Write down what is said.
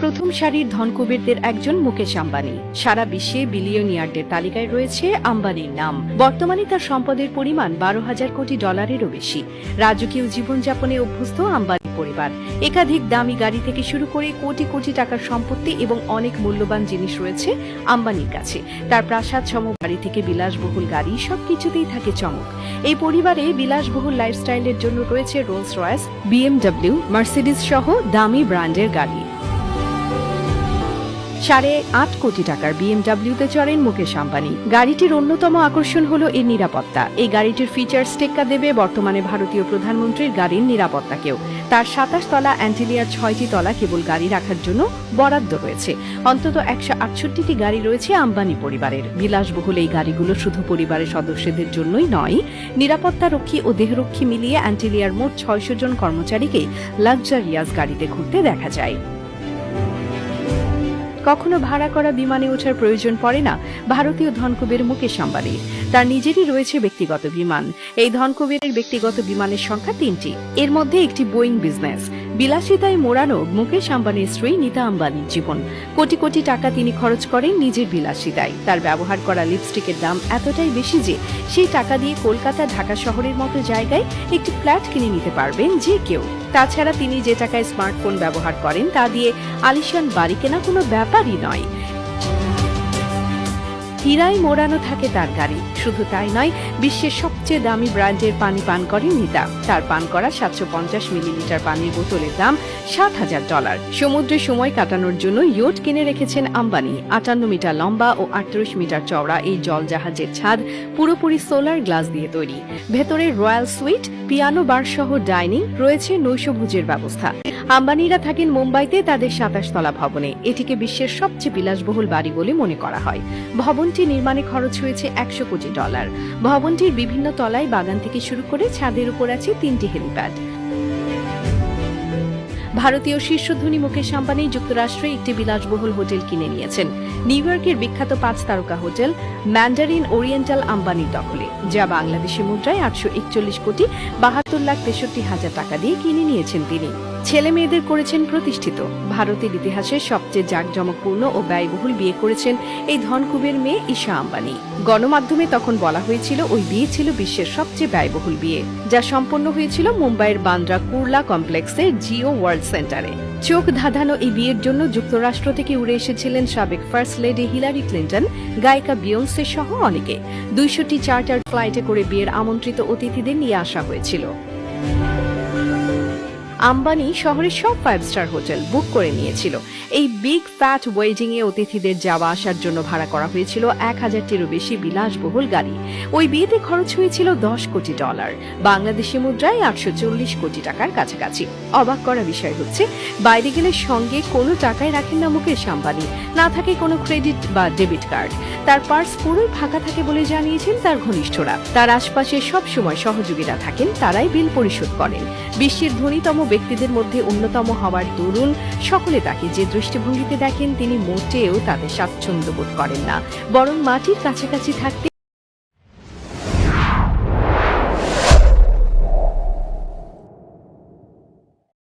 প্রথম সারির ধনকুবেরদের একজন মুকেশ আম্বানি। সারা বিশ্বে বিলিয়নিয়ারদের তালিকায় রয়েছে আম্বানির নাম। বর্তমানে তার সম্পদের পরিমাণ বারো হাজার কোটি ডলারেরও বেশি। রাজকীয় জীবনযাপনে অভ্যস্ত আম্বানি পরিবার। একাধিক দামি গাড়ি থেকে শুরু করে কোটি কোটি টাকার সম্পত্তি এবং অনেক মূল্যবান জিনিস রয়েছে আম্বানির কাছে। তার প্রাসাদ সম বাড়ি থেকে বিলাসবহুল গাড়ি সবকিছুতেই থাকে চমক। এই পরিবারে বিলাসবহুল লাইফস্টাইলের জন্য রয়েছে রোলস রয়েস, বিএমডব্লিউ, মার্সিডিজ সহ দামি ব্র্যান্ডের গাড়ি। সাড়ে আট কোটি টাকার বিএমডব্লিউতে চড়েন মুকেশ আম্বানি। গাড়িটির অন্যতম আকর্ষণ হল এর নিরাপত্তা। এই গাড়িটির ফিচার্স টেক্কা দেবে বর্তমানে ভারতীয় প্রধানমন্ত্রীর গাড়ির নিরাপত্তাকেও। তার সাতাশ তলা অ্যান্টিলিয়ার ছয়টি তলা কেবল গাড়ি রাখার জন্য বরাদ্দ রয়েছে। অন্তত একশো আটষট্টিটি গাড়ি রয়েছে আম্বানি পরিবারের। বিলাসবহুল এই গাড়িগুলো শুধু পরিবারের সদস্যদের জন্যই নয় নিরাপত্তা রক্ষী ও দেহরক্ষী মিলিয়ে অ্যান্টিলিয়ার মোট ছয়শো জন কর্মচারীকে লাক্সারিয়াস গাড়িতে ঘুরতে দেখা যায়। কখনো ভাড়া করা বিমানে ওঠার প্রয়োজন পড়ে না ভারতীয় ধনকুবের মুকেশ আম্বানির তার নিজেরই রয়েছে ব্যক্তিগত বিমান। এই ধনকুবেরের ব্যক্তিগত বিমানের সংখ্যা তিনটি। এর মধ্যে একটি বোয়িং বিজনেস। বিলাসিতায় মোড়ানো মুকেশ আম্বানির স্ত্রী নীতা আম্বানির জীবন। কোটি কোটি টাকা তিনি খরচ করেন নিজের বিলাসিতায়। তার ব্যবহার করা লিপস্টিকের দাম এতটাই বেশি যে সেই টাকা দিয়ে কলকাতা, ঢাকা শহরের মতো জায়গায় একটি ফ্ল্যাট কিনে নিতে পারবেন যে কেউ। তাছাড়া তিনি যে টাকায় স্মার্টফোন ব্যবহার করেন তা দিয়ে আলিশান বাড়ি কেনা কোনো ব্যাপারই নয়। হীরায় মোড়ানো থাকে তার গাড়ি। শুধু তাই নয়, বিশ্বের সবচেয়ে দামি ব্র্যান্ডের পানি পান করেন নিতা। তার পান করা সাতশো পঞ্চাশ মিলিলিটার পানির বোতলের দাম সাত হাজার ডলার। সমুদ্রে সময় কাটানোর জন্য ইয়োট কিনে রেখেছেন আম্বানি। আটান্ন মিটার লম্বা ও আটত্রিশ মিটার চওড়া এই জল জাহাজের ছাদ পুরোপুরি সোলার গ্লাস দিয়ে তৈরি। ভেতরে রয়্যাল সুইট, পিয়ানো বার সহ ডাইনিং, রয়েছে নৈশভোজের ব্যবস্থা। আম্বানিরা থাকেন মুম্বাইতে তাদের সাতাশ তলা ভবনে। এটিকে বিশ্বের সবচেয়ে বিলাসবহুল বাড়ি বলে মনে করা হয়। ভবনটি নির্মাণে খরচ হয়েছে একশো কোটি ডলার। ভবনটির বিভিন্ন তলায় বাগান থেকে শুরু করে ছাদের উপর আছে তিনটি হেলিপ্যাড। ভারতীয় শীর্ষধনী মুকেশ আম্বানি যুক্তরাষ্ট্রে একটি বিলাসবহুল হোটেল কিনে নিয়েছেন। নিউ ইয়র্কের বিখ্যাত পাঁচ তারকা হোটেল ম্যান্ডারিন ওরিয়েন্টাল আম্বানির দখলে, যা বাংলাদেশি মুদ্রায় আটশো একচল্লিশ কোটি বাহাত্তর লাখ তেষট্টি হাজার টাকা দিয়ে কিনে নিয়েছেন তিনি। ছেলে মেয়েদের করেছেন প্রতিষ্ঠিত। ভারতের ইতিহাসে সবচেয়ে জাঁকজমকপূর্ণ ও ব্যয়বহুল বিয়ে করেছেন এই ধনকুবের মেয়ে ঈশা আম্বানি। গণমাধ্যমে তখন বলা হয়েছিল ওই বিয়ে ছিল বিশ্বের সবচেয়ে ব্যয়বহুল বিয়ে, যা সম্পন্ন হয়েছিল মুম্বাইয়ের বান্দ্রা কুর্লা কমপ্লেক্সের জিও ওয়ার্ল্ড সেন্টারে। চোখ ধাঁধানো এই বিয়ের জন্য যুক্তরাষ্ট্র থেকে উড়ে এসেছিলেন সাবেক ফার্স্ট লেডি হিলারি ক্লিন্টন, গায়িকা বিয়ন্সে সহ অনেকে। দুইশোটি চার্টার ফ্লাইটে করে বিয়ের আমন্ত্রিত অতিথিদের নিয়ে আসা হয়েছিল। আম্বানি শহরের সব ফাইভ স্টার হোটেল বুক করে নিয়েছিল। এই বিগ ফ্যাট ওয়েডিং এ অতিথিদের যাওয়া আসার জন্য ভাড়া করা হয়েছিল এক হাজারটিরও বেশি বিলাসবহুল গাড়ি। ওই বিয়েতে খরচ হয়েছিল দশ কোটি ডলার বাংলাদেশি মুদ্রায় আটশো চল্লিশ কোটি টাকার কাছাকাছি। অবাক করা বিষয় হচ্ছে, বাইরে গেলে সঙ্গে কোনো টাকাই রাখেন না মুকেশ আম্বানি। না থাকে কোনো ক্রেডিট বা ডেবিট কার্ড তার পার্স পুরোই ফাঁকা থাকে বলে জানিয়েছেন তার ঘনিষ্ঠরা। তার আশপাশে সব সময় সহযোগীরা থাকেন, তারাই বিল পরিশোধ করেন। বিশ্বের ধনীতম ব্যক্তিদের মধ্যে অন্যতম হওয়ার দরুন সকলে তাকে যে দৃষ্টিভঙ্গিতে দেখেন, তিনি মোটেও তাদের স্বাচ্ছন্দ্য বোধ করেন না। বরং মাটির কাছাকাছি থাকতে